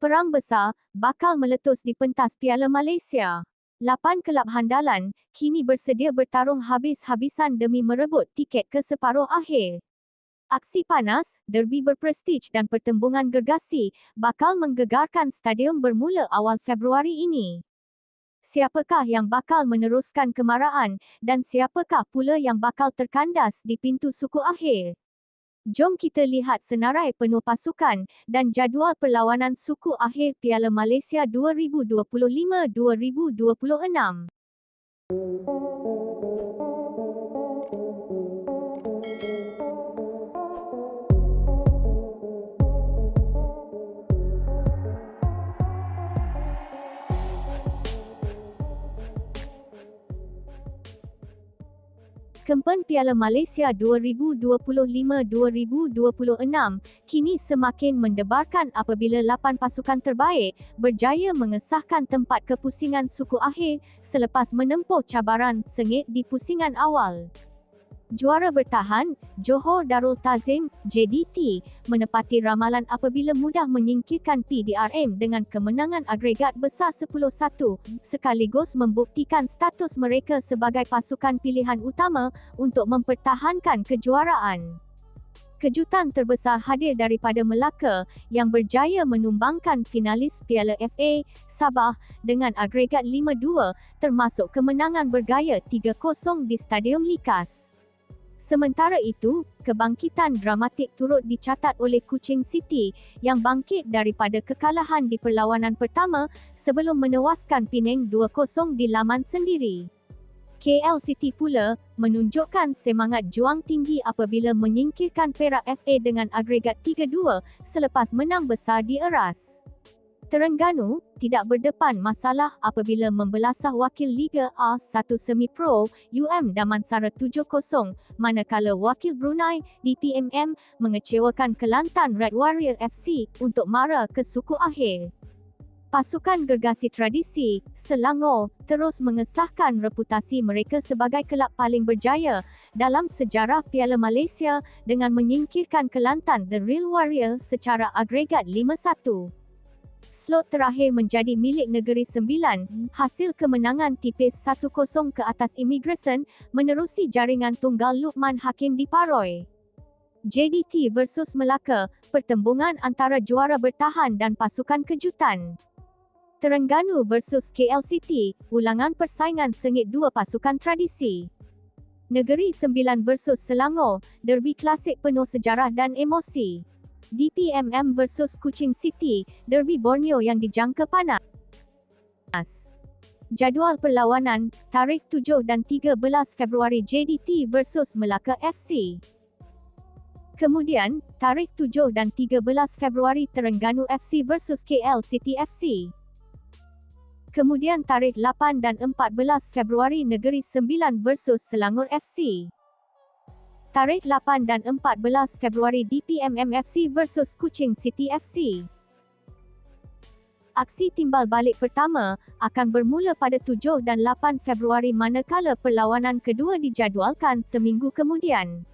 Perang besar bakal meletus di pentas Piala Malaysia. Lapan kelab handalan kini bersedia bertarung habis-habisan demi merebut tiket ke separuh akhir. Aksi panas, derby berprestij dan pertembungan gergasi bakal menggegarkan stadium bermula awal Februari ini. Siapakah yang bakal meneruskan kemarahan dan siapakah pula yang bakal terkandas di pintu suku akhir? Jom kita lihat senarai penuh pasukan dan jadual perlawanan suku akhir Piala Malaysia 2025-2026. Kempen Piala Malaysia 2025-2026 kini semakin mendebarkan apabila lapan pasukan terbaik berjaya mengesahkan tempat kepusingan suku akhir selepas menempuh cabaran sengit di pusingan awal. Juara bertahan, Johor Darul Tazim, JDT, menepati ramalan apabila mudah menyingkirkan PDRM dengan kemenangan agregat besar 10-1, sekaligus membuktikan status mereka sebagai pasukan pilihan utama untuk mempertahankan kejuaraan. Kejutan terbesar hadir daripada Melaka yang berjaya menumbangkan finalis Piala FA Sabah dengan agregat 5-2 termasuk kemenangan bergaya 3-0 di Stadium Likas. Sementara itu, kebangkitan dramatik turut dicatat oleh Kuching City yang bangkit daripada kekalahan di perlawanan pertama sebelum menewaskan Penang 2-0 di laman sendiri. KL City pula menunjukkan semangat juang tinggi apabila menyingkirkan Perak FA dengan agregat 3-2 selepas menang besar di Eras. Terengganu tidak berdepan masalah apabila membelasah wakil Liga A1 Semi Pro UM Damansara 7-0 manakala wakil Brunei DPMM mengecewakan Kelantan Red Warrior FC untuk mara ke suku akhir. Pasukan gergasi tradisi, Selangor, terus mengesahkan reputasi mereka sebagai kelab paling berjaya dalam sejarah Piala Malaysia dengan menyingkirkan Kelantan The Real Warrior secara agregat 5-1 slot terakhir menjadi milik Negeri Sembilan, hasil kemenangan tipis 1-0 ke atas Immigration, menerusi jaringan tunggal Lukman Hakim di Paroi. JDT versus Melaka, pertembungan antara juara bertahan dan pasukan kejutan. Terengganu versus KLCT, ulangan persaingan sengit dua pasukan tradisi. Negeri Sembilan versus Selangor, derby klasik penuh sejarah dan emosi. DPMM versus Kuching City, Derby Borneo yang dijangka panas. Jadual perlawanan, tarikh 7 dan 13 Februari JDT versus Melaka FC. Kemudian, tarikh 7 dan 13 Februari Terengganu FC versus KL City FC. Kemudian tarikh 8 dan 14 Februari Negeri Sembilan versus Selangor FC. Tarikh 8 dan 14 Februari DPMM FC versus Kuching City FC. Aksi timbal balik pertama akan bermula pada 7 dan 8 Februari manakala perlawanan kedua dijadualkan seminggu kemudian.